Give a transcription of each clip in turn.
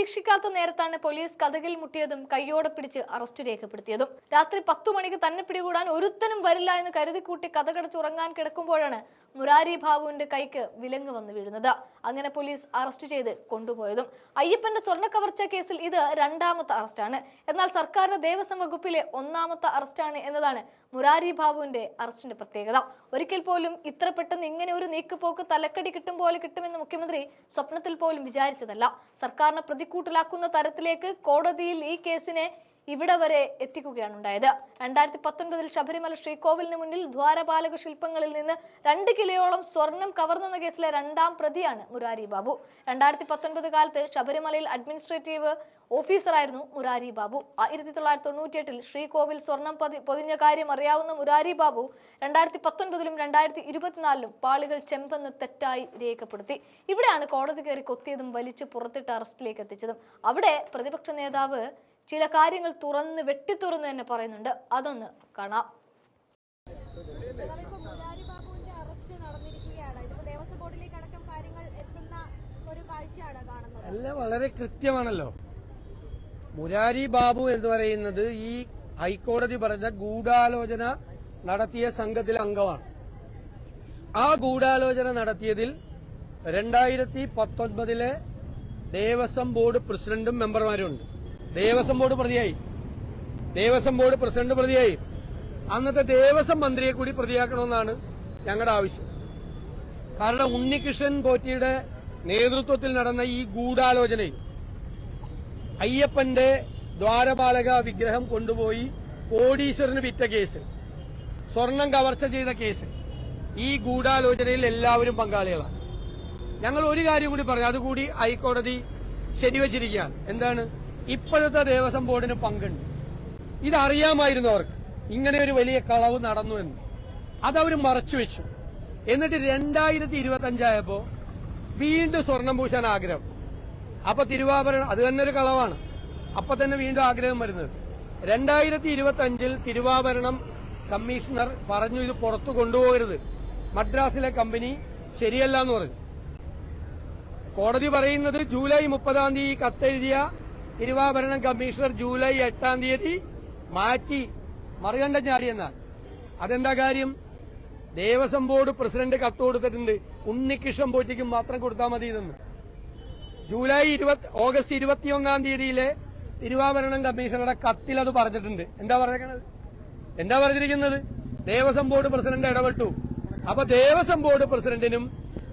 പ്രതീക്ഷിക്കാത്ത നേരത്താണ് പോലീസ് കഥകിൽ മുട്ടിയതും കയ്യോടെ പിടിച്ച് അറസ്റ്റ് രേഖപ്പെടുത്തിയതും. രാത്രി പത്തു മണിക്ക് തന്നെ പിടികൂടാൻ ഒരുത്തനും വരില്ല എന്ന് കരുതിക്കൂട്ടി കഥകടച്ച് ഉറങ്ങാൻ കിടക്കുമ്പോഴാണ് മുരാരി ബാബുവിന്റെ കൈക്ക് വിലങ്ങ് വന്ന് വീഴുന്നത്. അങ്ങനെ പോലീസ് അറസ്റ്റ് ചെയ്ത് കൊണ്ടുപോയതും. അയ്യപ്പന്റെ സ്വർണ കവർച്ച കേസിൽ ഇത് രണ്ടാമത്തെ അറസ്റ്റാണ്. എന്നാൽ സർക്കാരിന്റെ ദേവസ്വം വകുപ്പിലെ ഒന്നാമത്തെ അറസ്റ്റാണ് എന്നതാണ് മുരാരി ബാബുവിന്റെ അറസ്റ്റിന്റെ പ്രത്യേകത. ഒരിക്കൽ പോലും ഇത്ര പെട്ടെന്ന് ഇങ്ങനെ ഒരു നീക്കുപോക്ക് തലക്കടി കിട്ടും പോലെ കിട്ടുമെന്ന് മുഖ്യമന്ത്രി സ്വപ്നത്തിൽ പോലും വിചാരിച്ചതല്ല. സർക്കാരിനെ പ്രതിക്കൂട്ടിലാക്കുന്ന തരത്തിലേക്ക് കോടതിയിൽ ഈ കേസിനെ ഇവിടെ വരെ എത്തിക്കുകയാണ് ഉണ്ടായത് രണ്ടായിരത്തി പത്തൊൻപതിൽ ശബരിമല ശ്രീകോവിലിന് മുന്നിൽ ദ്വാരപാലക ശില്പങ്ങളിൽ നിന്ന് രണ്ട് കിലോയോളം സ്വർണം കവർന്നെന്ന കേസിലെ രണ്ടാം പ്രതിയാണ് മുരാരി ബാബു. രണ്ടായിരത്തി പത്തൊൻപത് കാലത്ത് ശബരിമലയിൽ അഡ്മിനിസ്ട്രേറ്റീവ് ഓഫീസറായിരുന്നു മുരാരി ബാബു. ആയിരത്തി തൊള്ളായിരത്തി തൊണ്ണൂറ്റിയെട്ടിൽ ശ്രീകോവിൽ സ്വർണം പതി പൊതിഞ്ഞ കാര്യം അറിയാവുന്ന മുരാരി ബാബു രണ്ടായിരത്തി പത്തൊൻപതിലും രണ്ടായിരത്തി ഇരുപത്തിനാലിലും പാളികൾ ചെമ്പെന്ന് തെറ്റായി രേഖപ്പെടുത്തി. ഇവിടെയാണ് കോടതി കയറി കൊത്തിയതും വലിച്ചു പുറത്തിട്ട് അറസ്റ്റിലേക്ക് എത്തിച്ചതും. അവിടെ പ്രതിപക്ഷ നേതാവ് ചില കാര്യങ്ങൾ തുറന്ന് വെട്ടിത്തുറന്ന് തന്നെ പറയുന്നുണ്ട്. അതൊന്ന് കാണാം. അല്ല വളരെ കൃത്യമാണല്ലോ. മുരാരി ബാബു എന്ന് പറയുന്നത് ഈ ഹൈക്കോടതി പറഞ്ഞ ഗൂഢാലോചന നടത്തിയ സംഘത്തിലെ അംഗമാണ്. ആ ഗൂഢാലോചന നടത്തിയതിൽ രണ്ടായിരത്തി പത്തൊൻപതിലെ ദേവസ്വം ബോർഡ് പ്രസിഡന്റും മെമ്പർമാരുണ്ട് ദേവസ്വം ബോർഡ് പ്രതിയായി. ദേവസ്വം ബോർഡ് പ്രസിഡന്റ് പ്രതിയായി. അന്നത്തെ ദേവസ്വം മന്ത്രിയെ കൂടി പ്രതിയാക്കണമെന്നാണ് ഞങ്ങളുടെ ആവശ്യം. കാരണം ഉണ്ണികൃഷ്ണൻ പോറ്റിയുടെ നേതൃത്വത്തിൽ നടന്ന ഈ ഗൂഢാലോചനയിൽ അയ്യപ്പന്റെ ദ്വാരപാലക വിഗ്രഹം കൊണ്ടുപോയി കോടീശ്വരന് വിറ്റ കേസ് സ്വർണം കവർച്ച ചെയ്ത കേസ്. ഈ ഗൂഢാലോചനയിൽ എല്ലാവരും പങ്കാളികളാണ്. ഞങ്ങൾ ഒരു കാര്യം കൂടി പറഞ്ഞു അതുകൂടി ഹൈക്കോടതി ശരിവച്ചിരിക്കുകയാണ്. എന്താണ്? ഇപ്പോഴത്തെ ദേവസ്വം ബോർഡിന് പങ്കുണ്ട്. ഇതറിയാമായിരുന്നു അവർക്ക്. ഇങ്ങനെ ഒരു വലിയ കളവ് നടന്നു എന്ന്. അതവർ മറച്ചു വെച്ചു. എന്നിട്ട് രണ്ടായിരത്തി ഇരുപത്തി അഞ്ചായപ്പോ വീണ്ടും സ്വർണം പൂശാൻ ആഗ്രഹം. അപ്പൊ തിരുവാഭരണം അത് തന്നെ ഒരു കളവാണ്. അപ്പൊ തന്നെ വീണ്ടും ആഗ്രഹം വരുന്നത്. രണ്ടായിരത്തി ഇരുപത്തി അഞ്ചിൽ തിരുവാഭരണം കമ്മീഷണർ പറഞ്ഞു ഇത് പുറത്തു കൊണ്ടുപോകരുത്. മദ്രാസിലെ കമ്പനി ശരിയല്ല എന്ന് പറഞ്ഞു. കോടതി പറയുന്നത് ജൂലൈ മുപ്പതാം തീയതി കത്തെഴുതിയ തിരുവാഭരണം കമ്മീഷണർ ജൂലൈ എട്ടാം തീയതി മാറ്റി മറുകണ്ഠം ചാടിയെന്നാണ് അതെന്താ കാര്യം? ദേവസ്വം ബോർഡ് പ്രസിഡന്റ് കത്ത് കൊടുത്തിട്ടുണ്ട്. ഉണ്ണികൃഷ്ണൻ പോറ്റിക്കും മാത്രം കൊടുത്താൽ മതി ഇതെന്ന്. ജൂലൈ ഇരുപത്തി ഓഗസ്റ്റ് ഇരുപത്തിയൊന്നാം തീയതിയിലെ തിരുവാഭരണം കമ്മീഷണറുടെ കത്തിൽ അത് പറഞ്ഞിട്ടുണ്ട്. എന്താ പറഞ്ഞേക്കണത് എന്താ പറഞ്ഞിരിക്കുന്നത്? ദേവസ്വം ബോർഡ് പ്രസിഡന്റ് ഇടപെട്ടു. അപ്പൊ ദേവസ്വം ബോർഡ് പ്രസിഡന്റിനും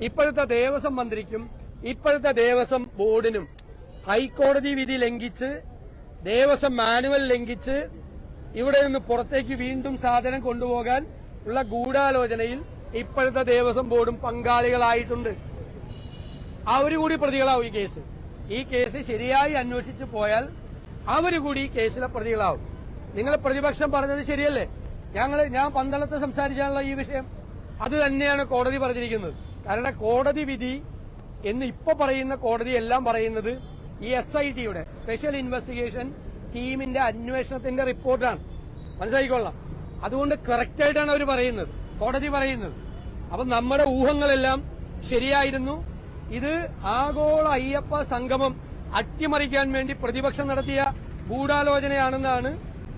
ഇപ്പോഴത്തെ ദേവസ്വം മന്ത്രിക്കും ഇപ്പോഴത്തെ ദേവസ്വം ബോർഡിനും ഹൈക്കോടതി വിധി ലംഘിച്ച് ദേവസ്വം മാനുവൽ ലംഘിച്ച് ഇവിടെ നിന്ന് പുറത്തേക്ക് വീണ്ടും സാധനം കൊണ്ടുപോകാൻ ഉള്ള ഗൂഢാലോചനയിൽ ഇപ്പോഴത്തെ ദേവസ്വം ബോർഡും പങ്കാളികളായിട്ടുണ്ട്. അവർ കൂടി പ്രതികളാവും ഈ കേസ്. ഈ കേസ് ശരിയായി അന്വേഷിച്ചു പോയാൽ അവർ കൂടി ഈ കേസിലെ പ്രതികളാവും. നിങ്ങൾ പ്രതിപക്ഷം പറഞ്ഞത് ശരിയല്ലേ? ഞങ്ങൾ ഞാൻ പന്തളത്ത് സംസാരിച്ചാണല്ലോ ഈ വിഷയം. അത് തന്നെയാണ് കോടതി പറഞ്ഞിരിക്കുന്നത്. കാരണം കോടതി വിധി എന്ന് ഇപ്പൊ പറയുന്ന കോടതി എല്ലാം പറയുന്നത് ഈ എസ് ഐ ടിയുടെ സ്പെഷ്യൽ ഇൻവെസ്റ്റിഗേഷൻ ടീമിന്റെ അന്വേഷണത്തിന്റെ റിപ്പോർട്ടാണ്. മനസ്സിലായിക്കൊള്ളാം. അതുകൊണ്ട് കറക്റ്റ് ആയിട്ടാണ് അവർ പറയുന്നത്. കോടതി പറയുന്നത്. അപ്പൊ നമ്മുടെ ഊഹങ്ങളെല്ലാം ശരിയായിരുന്നു. ഇത് ആഗോള അയ്യപ്പ സംഗമം അട്ടിമറിക്കാൻ വേണ്ടി പ്രതിപക്ഷം നടത്തിയ ഗൂഢാലോചനയാണെന്നാണ്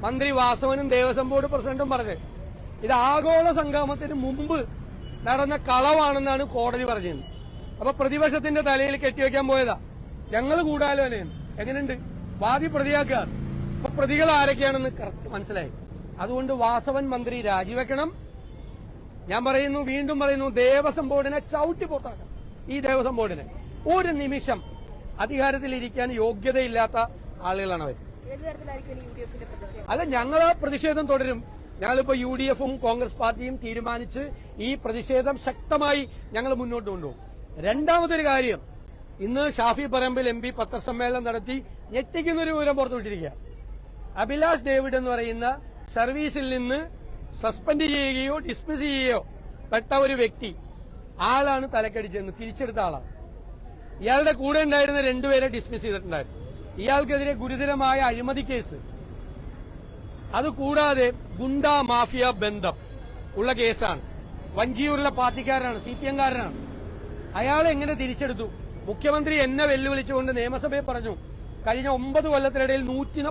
മന്ത്രി വാസവനും ദേവസ്വം ബോർഡ് പ്രസിഡന്റും പറഞ്ഞത്. ഇത് ആഗോള സംഗമത്തിന് മുമ്പ് നടന്ന കളവാണെന്നാണ് കോടതി പറഞ്ഞത്. അപ്പൊ പ്രതിപക്ഷത്തിന്റെ തലയിൽ കെട്ടിവെക്കാൻ പോയതാ. ഞങ്ങൾ ഗൂഢാലോചനയാണ് എങ്ങനെയുണ്ട്? വാദി പ്രതിയാക്കുക. അപ്പൊ പ്രതികൾ ആരൊക്കെയാണെന്ന് കറക്റ്റ് മനസ്സിലായി. അതുകൊണ്ട് വാസവൻ മന്ത്രി രാജിവെക്കണം. ഞാൻ പറയുന്നു വീണ്ടും പറയുന്നു ദേവസ്വം ബോർഡിനെ ചവിട്ടി പുറത്താക്കണം. ഈ ദേവസ്വം ബോർഡിനെ. ഒരു നിമിഷം അധികാരത്തിലിരിക്കാൻ യോഗ്യതയില്ലാത്ത ആളുകളാണ് അവർ അല്ല ഞങ്ങൾ പ്രതിഷേധം തുടരും. ഞങ്ങളിപ്പോ യു ഡി എഫും കോൺഗ്രസ് പാർട്ടിയും തീരുമാനിച്ച് ഈ പ്രതിഷേധം ശക്തമായി ഞങ്ങൾ മുന്നോട്ട് കൊണ്ടുപോകും. രണ്ടാമതൊരു കാര്യം ഇന്ന് ഷാഫി പറമ്പിൽ എം പി പത്രസമ്മേളനം നടത്തി ഞെട്ടിക്കുന്നൊരു വിവരം പുറത്തുവിട്ടിരിക്കുക അഭിലാഷ് ഡേവിഡ് എന്ന് പറയുന്ന സർവീസിൽ നിന്ന് സസ്പെൻഡ് ചെയ്യുകയോ ഡിസ്മിസ് ചെയ്യുകയോ പെട്ട ഒരു വ്യക്തി ആളാണ് തലക്കടിച്ചെന്ന് തിരിച്ചെടുത്ത ആളാണ്. ഇയാളുടെ കൂടെ ഉണ്ടായിരുന്ന രണ്ടുപേരെ ഡിസ്മിസ് ചെയ്തിട്ടുണ്ടായിരുന്നു. ഇയാൾക്കെതിരെ ഗുരുതരമായ അഴിമതി കേസ്. അതുകൂടാതെ ഗുണ്ട മാഫിയ ബന്ധം ഉള്ള കേസാണ്. വഞ്ചിയൂരിലെ പാർട്ടിക്കാരനാണ് സി പി എംകാരനാണ് അയാളെ എങ്ങനെ തിരിച്ചെടുത്തു? മുഖ്യമന്ത്രി എന്നെ വെല്ലുവിളിച്ചുകൊണ്ട് നിയമസഭയിൽ പറഞ്ഞു കഴിഞ്ഞ ഒമ്പത് കൊല്ലത്തിനിടയിൽ നൂറ്റി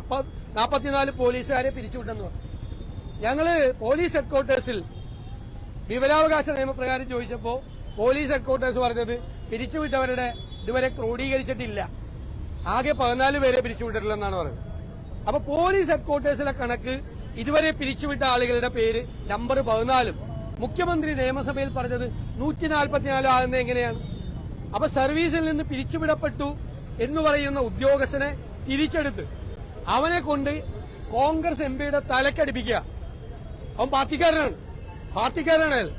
നാൽപ്പത്തിനാല് പോലീസുകാരെ പിരിച്ചുവിട്ടെന്ന് പറഞ്ഞു. ഞങ്ങൾ പോലീസ് ഹെഡ്ക്വാർട്ടേഴ്സിൽ വിവരാവകാശ നിയമപ്രകാരം ചോദിച്ചപ്പോ പോലീസ് ഹെഡ്ക്വാർട്ടേഴ്സ് പറഞ്ഞത് പിരിച്ചുവിട്ടവരുടെ ഇതുവരെ ക്രോഡീകരിച്ചിട്ടില്ല. ആകെ പതിനാല് പേരെ പിരിച്ചുവിട്ടിട്ടില്ലെന്നാണ് പറയുന്നത് അപ്പൊ പോലീസ് ഹെഡ്ക്വാർട്ടേഴ്സിലെ കണക്ക് ഇതുവരെ പിരിച്ചുവിട്ട ആളുകളുടെ പേര് നമ്പർ പതിനാലും. മുഖ്യമന്ത്രി നിയമസഭയിൽ പറഞ്ഞത് നൂറ്റി നാൽപ്പത്തിനാലും ആകുന്നത് എങ്ങനെയാണ്? അപ്പൊ സർവീസിൽ നിന്ന് പിരിച്ചുവിടപ്പെട്ടു എന്ന് പറയുന്ന ഉദ്യോഗസ്ഥനെ തിരിച്ചെടുത്ത് അവനെ കൊണ്ട് കോൺഗ്രസ് എം പിയുടെ തലക്കടിപ്പിക്കുക. അവൻ പാർട്ടിക്കാരനാണ്. പാർട്ടിക്കാരനാണ്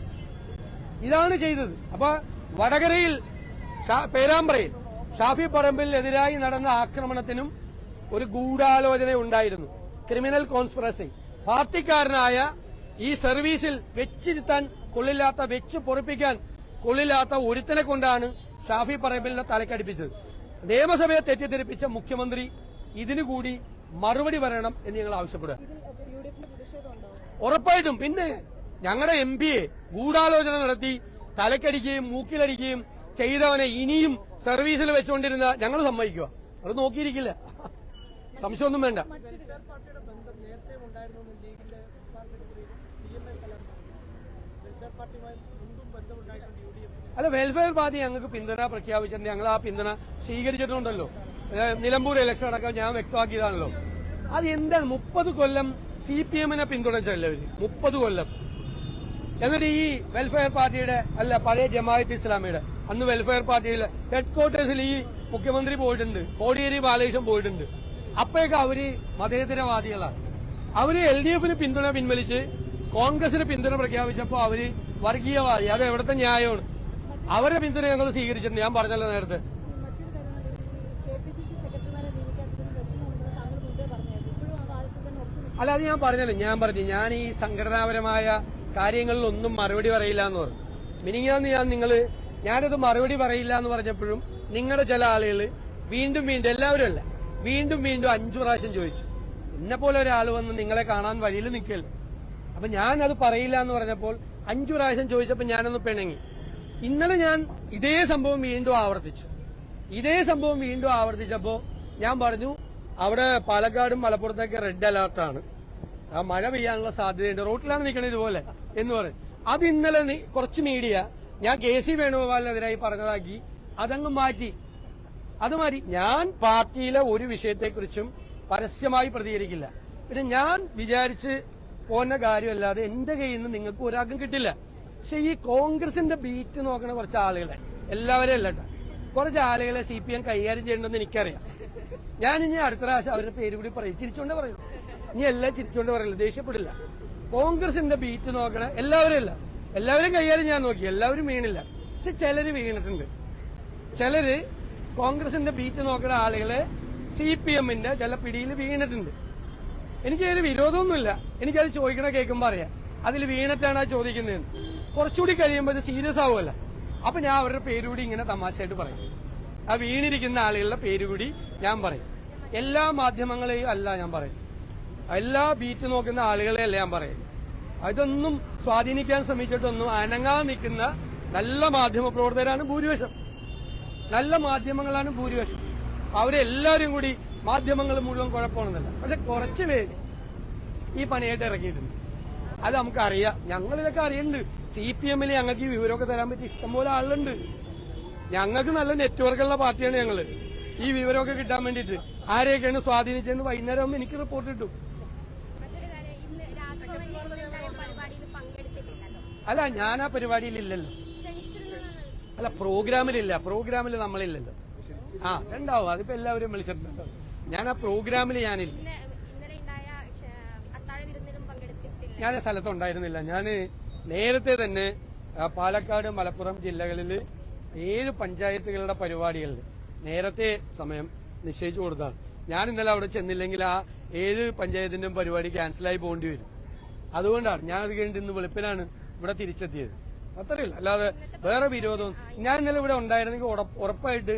ഇതാണ് ചെയ്തത്. അപ്പൊ വടകരയിൽ പേരാമ്പ്രയിൽ ഷാഫി പറമ്പിലിനെതിരായി നടന്ന ആക്രമണത്തിനും ഒരു ഗൂഢാലോചന ഉണ്ടായിരുന്നു. Criminal conspiracy. പാർട്ടിക്കാരനായ ഈ സർവീസിൽ വെച്ചിരുത്താൻ കൊള്ളില്ലാത്ത വെച്ച് പൊറിപ്പിക്കാൻ കൊള്ളില്ലാത്ത ഒരുത്തനെ കൊണ്ടാണ് ഷാഫി പറമ്പിലിനെ തലക്കടിപ്പിച്ചത് നിയമസഭയെ തെറ്റിദ്ധരിപ്പിച്ച മുഖ്യമന്ത്രി ഇതിനുകൂടി മറുപടി പറയണം എന്ന് ഞങ്ങൾ ആവശ്യപ്പെടുക. ഉറപ്പായിട്ടും. പിന്നെ ഞങ്ങളുടെ എം പിയെ ഗൂഢാലോചന നടത്തി തലക്കടിക്കുകയും മൂക്കിലടിക്കുകയും ചെയ്തവനെ ഇനിയും സർവീസിൽ വെച്ചുകൊണ്ടിരുന്ന ഞങ്ങൾ സമ്മതിക്കുക. അത് നോക്കിയിരിക്കില്ല. സംശയമൊന്നും വേണ്ട. അല്ല വെൽഫെയർ പാർട്ടി ഞങ്ങൾക്ക് പിന്തുണ പ്രഖ്യാപിച്ചിട്ടുണ്ട്. ഞങ്ങൾ ആ പിന്തുണ സ്വീകരിച്ചിട്ടുണ്ടല്ലോ. നിലമ്പൂർ ഇലക്ഷൻ അടക്കം ഞാൻ വ്യക്തമാക്കിയതാണല്ലോ. അത് എന്താണ്? മുപ്പത് കൊല്ലം സി പി എമ്മിനെ പിന്തുണച്ചല്ലേ മുപ്പത് കൊല്ലം. എന്നിട്ട് ഈ വെൽഫെയർ പാർട്ടിയുടെ അല്ല പഴയ ജമാഅത്ത് ഇസ്ലാമിയുടെ അന്ന് വെൽഫെയർ പാർട്ടിയിലെ ഹെഡ്ക്വാർട്ടേഴ്സിൽ ഈ മുഖ്യമന്ത്രി പോയിട്ടുണ്ട്. കോടിയേരി ബാലകൃഷ്ണൻ പോയിട്ടുണ്ട്. അപ്പോഴൊക്കെ അവർ മതേതരവാദികളാണ്. അവർ എൽ ഡി എഫിന് പിന്തുണ പിൻവലിച്ച് കോൺഗ്രസിന് പിന്തുണ പ്രഖ്യാപിച്ചപ്പോ അവർ വർഗീയവാദി അത് എവിടുത്തെ ന്യായമാണ്? അവരെ പിന്തുണ ഞങ്ങൾ സ്വീകരിച്ചിട്ടുണ്ട്. ഞാൻ പറഞ്ഞല്ലോ നേരത്തെ. അല്ല അത് ഞാൻ പറഞ്ഞല്ലോ. ഞാൻ പറഞ്ഞു ഞാൻ ഈ സംഘടനാപരമായ കാര്യങ്ങളിൽ ഒന്നും മറുപടി പറയില്ല എന്ന് പറഞ്ഞു. മിനിങ്ങാന്ന് ഞാൻ നിങ്ങൾ ഞാനത് മറുപടി പറയില്ല എന്ന് പറഞ്ഞപ്പോഴും നിങ്ങളുടെ ചില ആളുകൾ വീണ്ടും വീണ്ടും എല്ലാവരും അല്ല വീണ്ടും വീണ്ടും അഞ്ചു പ്രാവശ്യം ചോദിച്ചു. എന്നെ പോലെ ഒരാൾ വന്ന് നിങ്ങളെ കാണാൻ വഴിയിൽ നിൽക്കല്ലേ? അപ്പൊ ഞാൻ അത് പറയില്ല എന്ന് പറഞ്ഞപ്പോൾ അഞ്ചു പ്രാവശ്യം ചോദിച്ചപ്പോൾ ഞാനൊന്ന് പിണങ്ങി. ഇന്നലെ ഞാൻ ഇതേ സംഭവം വീണ്ടും ആവർത്തിച്ചു. ഇതേ സംഭവം വീണ്ടും ആവർത്തിച്ചപ്പോ ഞാൻ പറഞ്ഞു അവിടെ പാലക്കാടും മലപ്പുറത്തൊക്കെ റെഡ് അലർട്ടാണ് ആ മഴ പെയ്യാനുള്ള സാധ്യതയുണ്ട്. റോട്ടിലാണ് നിൽക്കുന്നത് ഇതുപോലെ എന്ന് പറയും. അത് ഇന്നലെ കുറച്ച് മീഡിയ ഞാൻ കെ സി വേണുഗോപാലിനെതിരായി പറഞ്ഞതാക്കി. അതങ്ങ് മാറ്റി. അത് മാറ്റി. ഞാൻ പാർട്ടിയിലെ ഒരു വിഷയത്തെക്കുറിച്ചും പരസ്യമായി പ്രതികരിക്കില്ല. പിന്നെ ഞാൻ വിചാരിച്ച് പോന്ന കാര്യമല്ലാതെ എന്റെ കയ്യിൽ നിന്ന് നിങ്ങൾക്ക് ഒരാൾക്കും കിട്ടില്ല. പക്ഷെ ഈ കോൺഗ്രസിന്റെ ബീറ്റ് നോക്കണ കുറച്ച് ആളുകളെ എല്ലാവരും അല്ല കുറച്ച് ആളുകളെ സി പി എം കൈകാര്യം ചെയ്യണമെന്ന് എനിക്കറിയാം. ഞാൻ ഇനി അടുത്ത പ്രാവശ്യം അവരുടെ പേര് കൂടി പറയും. ചിരിച്ചോണ്ട് പറയും. ഇനി എല്ലാം ചിരിച്ചോണ്ട് പറയില്ല ദേഷ്യപ്പെടില്ല. കോൺഗ്രസിന്റെ ബീറ്റ് നോക്കണ എല്ലാവരും അല്ല. എല്ലാവരും കൈകാര്യം ഞാൻ നോക്കി. എല്ലാവരും വീണില്ല. പക്ഷെ ചിലര് വീണിട്ടുണ്ട്. ചിലര് കോൺഗ്രസിന്റെ ബീറ്റ് നോക്കുന്ന ആളുകളെ സി പി എമ്മിന്റെ ചില പിടിയിൽ വീണിട്ടുണ്ട്. എനിക്കതിന് വിരോധമൊന്നുമില്ല. എനിക്കത് ചോദിക്കണ കേൾക്കുമ്പോ അറിയാം. അതിൽ വീണിട്ടാണ് ആ ചോദിക്കുന്നതെന്ന്. കുറച്ചുകൂടി കഴിയുമ്പോൾ ഇത് സീരിയസ് ആവുമല്ലോ. അപ്പൊ ഞാൻ അവരുടെ പേരുകൂടി ഇങ്ങനെ തമാശയായിട്ട് പറയും. ആ വീണിരിക്കുന്ന ആളുകളുടെ പേരുകൂടി ഞാൻ പറയും. എല്ലാ മാധ്യമങ്ങളെയും അല്ല ഞാൻ പറയും. എല്ലാ ബീറ്റ് നോക്കുന്ന ആളുകളെ അല്ല ഞാൻ പറയും. ഇതൊന്നും സ്വാധീനിക്കാൻ ശ്രമിച്ചിട്ടൊന്നും അനങ്ങാൻ നിൽക്കുന്ന നല്ല മാധ്യമ പ്രവർത്തകരാണ് ഭൂരിപക്ഷം. നല്ല മാധ്യമങ്ങളാണ് ഭൂരിപക്ഷം. അവരെല്ലാവരും കൂടി മാധ്യമങ്ങൾ മുഴുവൻ കുഴപ്പമാണെന്നല്ല. പക്ഷെ കുറച്ച് പേര് ഈ പണിയായിട്ട് ഇറങ്ങിയിട്ടുണ്ട്. അത് നമുക്കറിയാം. ഞങ്ങളിതൊക്കെ അറിയണ്ട്. സി പി എമ്മിൽ ഞങ്ങൾക്ക് ഈ വിവരമൊക്കെ തരാൻ പറ്റി ഇഷ്ടംപോലെ ആളുണ്ട് ഞങ്ങൾക്ക് നല്ല നെറ്റ്വർക്കുള്ള പാർട്ടിയാണ് ഞങ്ങൾ. ഈ വിവരമൊക്കെ കിട്ടാൻ വേണ്ടിയിട്ട്. ആരെയൊക്കെയാണ് സ്വാധീനിച്ചതെന്ന് വൈകുന്നേരം ആകുമ്പോൾ എനിക്ക് റിപ്പോർട്ട് കിട്ടും. അല്ല ഞാൻ ആ പരിപാടിയിലില്ലല്ലോ അല്ല പ്രോഗ്രാമിലില്ല. പ്രോഗ്രാമിൽ നമ്മളില്ലല്ലോ. ആ ഉണ്ടാവും അതിപ്പോ എല്ലാവരും വിളിച്ചിട്ടുണ്ട്. ഞാൻ ആ പ്രോഗ്രാമിൽ ഞാനില്ല. ഞാൻ സ്ഥലത്തുണ്ടായിരുന്നില്ല ഞാൻ നേരത്തെ തന്നെ പാലക്കാട് മലപ്പുറം ജില്ലകളിൽ ഏഴ് പഞ്ചായത്തുകളുടെ പരിപാടികളിൽ നേരത്തെ സമയം നിശ്ചയിച്ചു കൊടുത്താണ് ഞാൻ ഇന്നലെ അവിടെ ചെന്നില്ലെങ്കിൽ ആ ഏഴ് പഞ്ചായത്തിന്റെയും പരിപാടി ക്യാൻസലായി പോകേണ്ടി വരും. അതുകൊണ്ടാണ് ഞാൻ അത് കഴിഞ്ഞിട്ട് ഇന്ന് വെളുപ്പിനാണ് ഇവിടെ തിരിച്ചെത്തിയത്. അത്രയില്ല അല്ലാതെ വേറെ വിരോധം ഞാൻ ഇന്നലെ ഇവിടെ ഉണ്ടായിരുന്നെങ്കിൽ ഉറപ്പായിട്ട്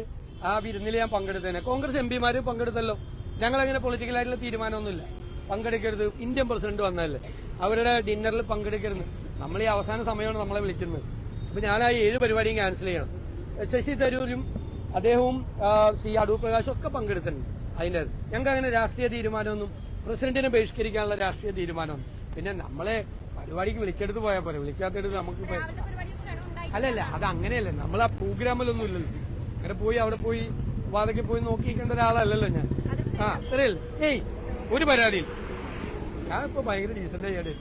ആ വിരുന്നിൽ ഞാൻ പങ്കെടുത്തേനെ. കോൺഗ്രസ് എം പിമാര് പങ്കെടുത്തല്ലോ. ഞങ്ങൾ അങ്ങനെ പൊളിറ്റിക്കലായിട്ടുള്ള തീരുമാനമൊന്നുമില്ല. പങ്കെടുക്കരുത്. ഇന്ത്യൻ പ്രസിഡന്റ് വന്നതല്ലേ. അവരുടെ ഡിന്നറിൽ പങ്കെടുക്കരുത്. നമ്മൾ ഈ അവസാന സമയമാണ് നമ്മളെ വിളിക്കുന്നത്. അപ്പൊ ഞാൻ ആ ഏഴ് പരിപാടിയും ക്യാൻസൽ ചെയ്യണം. ശശി തരൂരും അദ്ദേഹവും സി അടൂർ പ്രകാശും ഒക്കെ പങ്കെടുത്തിട്ടുണ്ട് അതിന്റെ ഞങ്ങൾക്ക് അങ്ങനെ രാഷ്ട്രീയ തീരുമാനമൊന്നും പ്രസിഡന്റിനെ ബഹിഷ്കരിക്കാനുള്ള രാഷ്ട്രീയ തീരുമാനമൊന്നും. പിന്നെ നമ്മളെ പരിപാടിക്ക് വിളിച്ചെടുത്ത് പോയാൽ പോലെ വിളിക്കാത്തെടുത്ത് നമുക്ക് അല്ലല്ല അത് അങ്ങനെയല്ല. നമ്മൾ ആ പ്രോഗ്രാമിലൊന്നും ഇല്ലല്ലോ. അങ്ങനെ പോയി അവിടെ പോയി വാതക്കി പോയി നോക്കിക്കേണ്ട ഒരാളല്ലല്ലോ ഞാൻ. ആ അത്രയല്ലേ ഏയ് ഒരു പരാതിയില്ല ഞാൻ ഇപ്പൊ ഭയങ്കര ഡീസന്റ് ആയിട്ട്.